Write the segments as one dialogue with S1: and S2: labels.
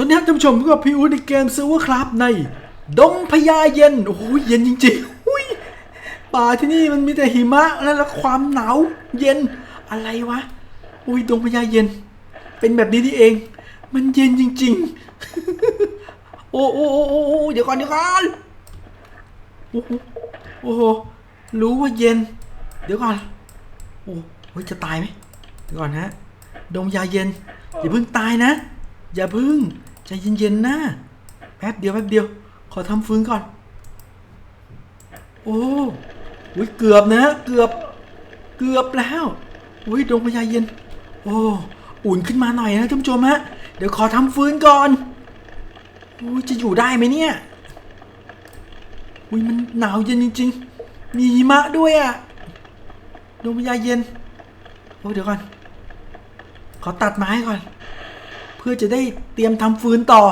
S1: วัสดีครับท่านผู้ชมพบกับพี่อูดในเกมซื้อว่าครับใน ดงพญาเย็น โอ้โหเย็นจริงๆอุ้ยป่าที่นี่มันมีแต่หิมะแล้วความหนาวเย็นอะไรวะอุ้ยดงพญาเย็น เป็นแบบนี้นี่เอง มันเย็นจริง ๆ โอ้โอ้โอ้โอ้เดี๋ยวก่อนเดี๋ยวก่อนโอ้โหโอ้โหรู้ว่าเย็น เดี๋ยวก่อนโอ้ยจะตายไหมเดี๋ยวก่อนฮะดงยาเย็นอย่าเพิ่งตายนะ อย่าเพิ่ง ใจเย็นๆนะแป๊บเดียวแป๊บเดียว ขอทำฟื้นก่อน โอ้อุ้ยเกือบนะ เกือบ เกือบแล้วอุ้ยดวงพญาเย็น โอ้ อุ่นขึ้นมาหน่อยนะท่านผู้ชมฮะ เดี๋ยวขอทำฟื้นก่อนอุ้ยจะอยู่ได้ไหมเนี่ยอุ้ยมันหนาวเย็นจริง ๆ มีหิมะด้วยอะดวงพญาเย็น โอ้เดี๋ยวก่อน ขอตัดไม้ก่อน พื่อจะได้เตรียมทำฟืนต่อ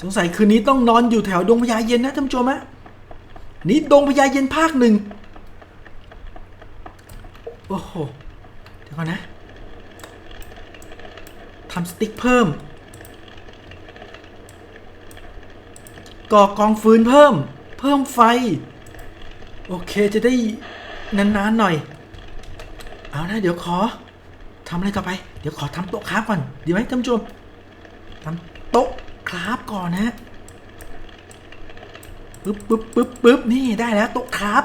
S1: สงสัยคืนนี้ต้องนอนอยู่แถวดงพญาเย็นนะท่านผู้ชมฮะนี่ดงพญาเย็นภาคหนึ่งโอ้โหเดี๋ยวก่อนนะทำสติ๊กเพิ่มก่อกองฟืนเพิ่ม เพิ่มไฟ โอเคจะได้นานๆหน่อย เอานะเดี๋ยวขอ ทำอะไรต่อไป เดี๋ยวขอทำโต๊ะคราฟก่อน ดีไหมท่านผู้ชมทำโต๊ะคราฟก่อนนะฮะปึ๊บปึ๊บปึ๊บปึ๊บนี่ได้แล้วโต๊ะคราฟ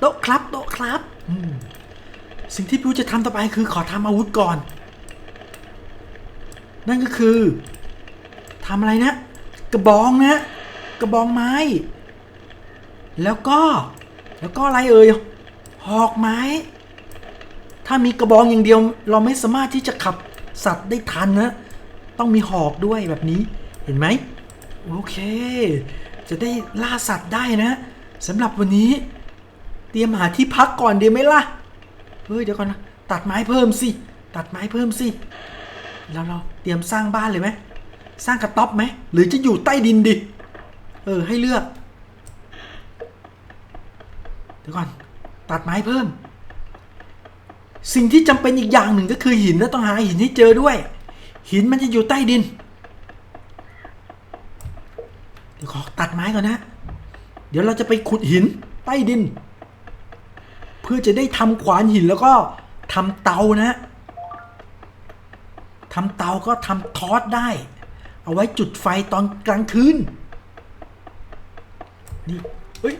S1: โต๊ะคราฟโต๊ะคราฟสิ่งที่พี่จะทำต่อไปคือขอทำอาวุธก่อน นั่นก็คือทำอะไรนะ กระบองนะ กระบองไม้ แล้วก็ แล้วก็อะไรเอ่ยหอกไม้ ถ้ามีกระบองอย่างเดียว เราไม่สามารถที่จะขับสัตว์ได้ทันนะ ต้องมีหอกด้วยแบบนี้ เห็นไหมโอเค จะได้ล่าสัตว์ได้นะสำหรับวันนี้ เตรียมหาที่พักก่อนเดียวไหมล่ะ เฮ้ยเดี๋ยวก่อนนะตัดไม้เพิ่มสิ ตัดไม้เพิ่มสิ แล้วเราเตรียมสร้างบ้านเลยไหม สร้างกระต๊อบไหม หรือจะอยู่ใต้ดินดิ เออให้เลือก เดี๋ยวก่อน ตัดไม้เพิ่ม สิ่งที่จำเป็นอีกอย่างหนึ่งก็คือหินนะต้องหาหินให้เจอด้วย หินมันจะอยู่ใต้ดิน เดี๋ยวขอตัดไม้ก่อนนะ เดี๋ยวเราจะไปขุดหินใต้ดิน เพื่อจะได้ทำขวานหินแล้วก็ทำเตานะทำเตาก็ทำทอสได้ เอาไว้จุดไฟตอนกลางคืนนี่เฮ้ย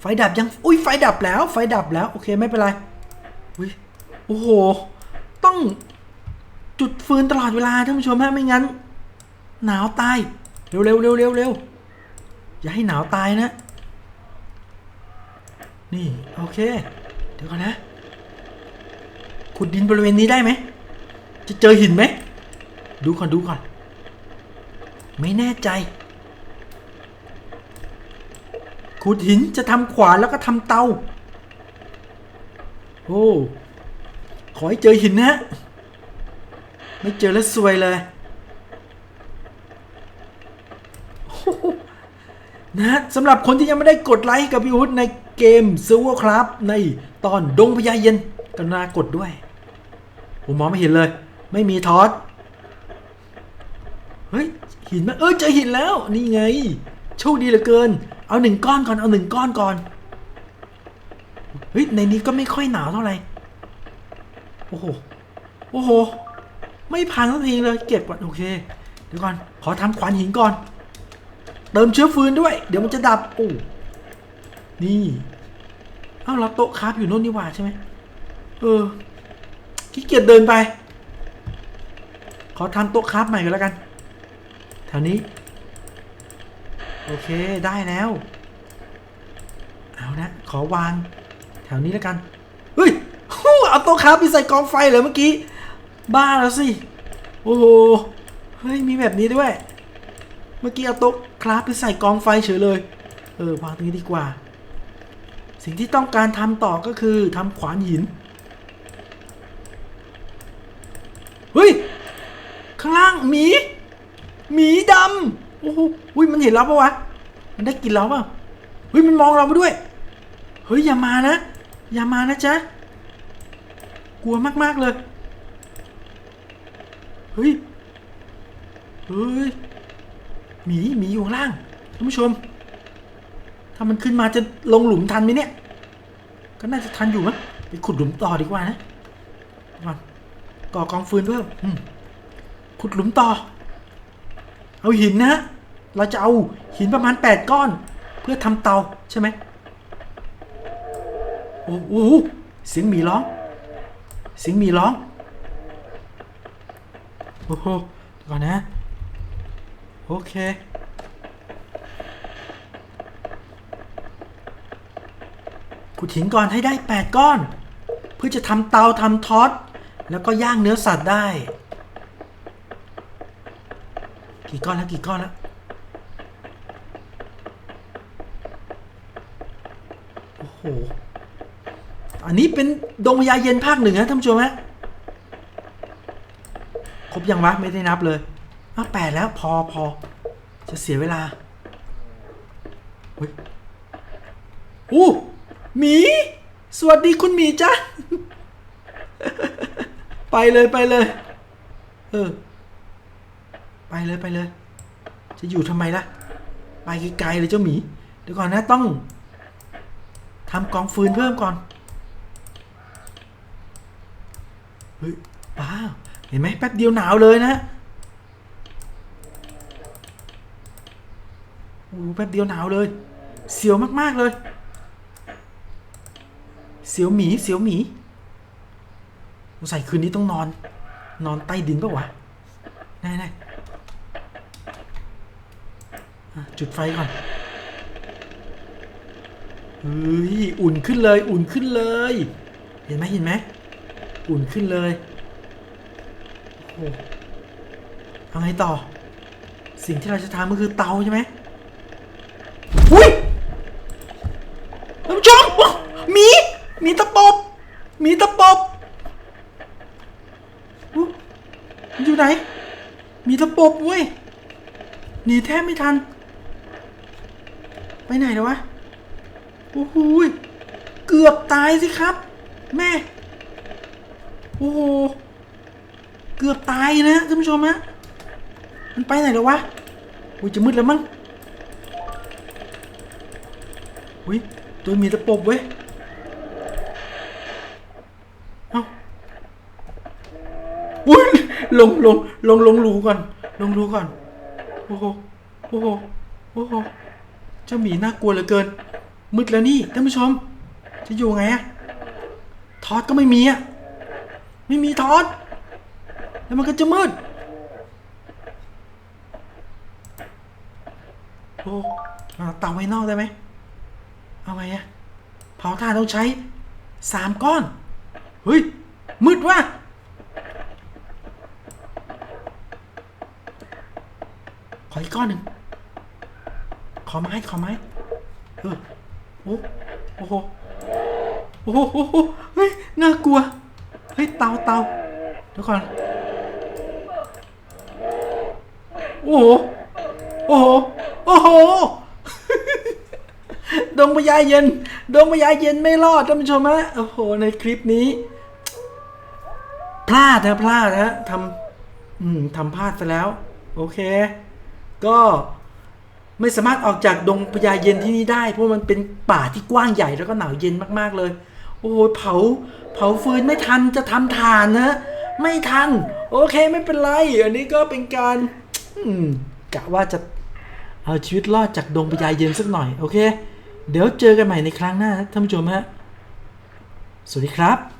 S1: ไฟดับยังอุ้ยไฟดับแล้ว ไฟดับแล้ว โอเคไม่เป็นไร โอ้โห ต้องจุดฟืนตลอดเวลาท่านผู้ชมฮะไม่งั้น หนาวตาย เร็วเร็วเร็วเร็วเร็วอย่าให้หนาวตายนะ นี่ โอเค เดี๋ยวก่อนนะ ขุดดินบริเวณนี้ได้ไหม จะเจอหินไหม ดูก่อนดูก่อน ไม่แน่ใจ ขุดหินจะทำขวานแล้วก็ทำเตา โอ้ ขอให้เจอหินนะ ไม่เจอแล้วซวยเลยนะสำหรับคนที่ยังไม่ได้กดไลค์กับพี่อุ๊ดในเกมซูเวอร์ครับในตอนดงพญาเย็นกรุณากดด้วยผมมองไม่เห็นเลย ไม่มีทอสเฮ้ยหินมาเออเจอหินแล้วนี่ไงโชคดีเหลือเกิน เอาหนึ่งก้อนก่อนเอาหนึ่งก้อนก่อนเฮ้ยในนี้ก็ไม่ค่อยหนาวเท่าไหร่ โอ้โห โอ้โห ไม่พังสักทีเลย เก็บก่อน โอเค เดี๋ยวก่อน ขอทำขวานหินก่อน เติมเชื้อฟืนด้วย เดี๋ยวมันจะดับโอ้นี่เอ้าเราโต๊ะคราฟอยู่โน่นนี่หว่าใช่ไหมเออ ขี้เกียจเดินไป ขอทำโต๊ะคราฟใหม่กันแล้วกัน แถวนี้ โอเค ได้แล้ว เอานะ ขอวาง แถวนี้แล้วกัน เอาโต๊ะคราฟไปใส่กองไฟเหรอเมื่อกี้ บ้าแล้วสิ โอ้โห เฮ้ย มีแบบนี้ด้วย เมื่อกี้เอาโต๊ะคราฟไปใส่กองไฟเฉยเลย เออวางตรงนี้ดีกว่า สิ่งที่ต้องการทำต่อก็คือทำขวานหิน เฮ้ย ข้างล่างหมี หมีดำ โอ้โหอุ้ยมันเห็นเราปะวะ มันได้กินเราปล่าเฮ้ย มันมองเรามาด้วย เฮ้ย อย่ามานะ อย่ามานะจ๊ะ กลัวมาก ๆ เลย เฮ้ย เฮ้ย หมี หมีอยู่ข้างล่างท่านผู้ชม ถ้ามันขึ้นมาจะลงหลุมทันไหมเนี่ย ก็น่าจะทันอยู่มั้งไปขุดหลุมต่อดีกว่านะก่อนก่อกองฟืนเพิ่มขุดหลุมต่อ เอาหินนะ เราจะเอาหินประมาณ 8 ก้อน เพื่อทำเตาใช่ไหมโอ้โหเสียงหมีร้อง เสียงมีร้อง โอ้โหก่อนนะ โอเค ขุดหินก่อนให้ได้ 8 ก้อน เพื่อจะทำเตาทำทอดแล้วก็ย่างเนื้อสัตว์ได้ กี่ก้อนแล้วกี่ก้อนแล้วโอ้โห อันนี้เป็นดงพญาเย็นภาคหนึ่งนะท่านผู้ชมฮะครบยังวะไม่ได้นับเลยอะแปดแล้วพอพอจะเสียเวลาเฮ้ยอู้หมี สวัสดีคุณหมีจ้ะไปเลยไปเลย เออ ไปเลยไปเลย จะอยู่ทำไมล่ะ ไปไกลๆเลยเจ้าหมี เดี๋ยวก่อนนะต้องทำกองฟืนเพิ่มก่อน เฮ้ยว้าเห็นไหมแป๊บเดียวหนาวเลยนะโอ้แป๊บเดียวหนาวเลย เสียวมากๆเลย เสียวหมีเสียวหมีสงสัยคืนนี้ต้องนอน นอนใต้ดินปะวะแน่ๆอ่จุดไฟก่อนเฮ้ย อุ่นขึ้นเลย อุ่นขึ้นเลย เห็นไหมเห็นไหม อุ่นขึ้นเลยโอ้โหเอาไงต่อ สิ่งที่เราจะทำก็คือเตาใช่ไหมอุ้ยท่านผู้ชมมีมีตะปบมีตะปบอยู่ไหน มีตะปบเว้ยหนีแทบไม่ทัน ไปไหนแล้ววะ โอ้โหเกือบตายสิครับ แม่ โอ้โห เกือบตายนะท่านผู้ชมฮะมันไปไหนแล้ววะอุ้ยจะมืดแล้วมั้งอุ้ยตัวมีตะปบเว้ยเอ้าอุ้ยลงลงลงลงรูก่อน ลงรูก่อน โอ้โห โอ้โห โอ้โห เจ้าหมีน่ากลัวเหลือเกิน มืดแล้วนี่ท่านผู้ชม จะอยู่ไงอะทอดก็ไม่มีอะ ไม่มีทอดแล้วมันก็จะมืดโอ้เอาเตาไว้นอกได้ไหมเอาไงอะเผาถ่านต้องใช้สามก้อน เฮ้ย มืดว่ะขออีกก้อนหนึ่งขอไม้ขอไม้เออโอ้โอ้โหโอ้โหโอ้โหเฮ้ยน่ากลัว ฮ้ยเตาเตาเดี๋ยวก่อนโอ้โหโอ้โหโอ้โหดงพญาเย็น ดงพญาเย็นไม่รอดท่านผู้ชมฮะโอ้โหในคลิปนี้ พลาดนะพลาดนะทำอืมทำพลาดไปแล้ว โอเค ก็ไม่สามารถออกจากดงพญาเย็นที่นี่ได้ เพราะมันเป็นป่าที่กว้างใหญ่แล้วก็หนาวเย็นมากๆเลย โอ้ยเผา เผาฟืนไม่ทันจะทำฐานนะไม่ทัน โอเคไม่เป็นไร อันนี้ก็เป็นการกะว่าจะเอาชีวิตรอดจากดงพญาเย็นสักหน่อย โอเค เดี๋ยวเจอกันใหม่ในครั้งหน้าท่านผู้ชมฮะ สวัสดีครับ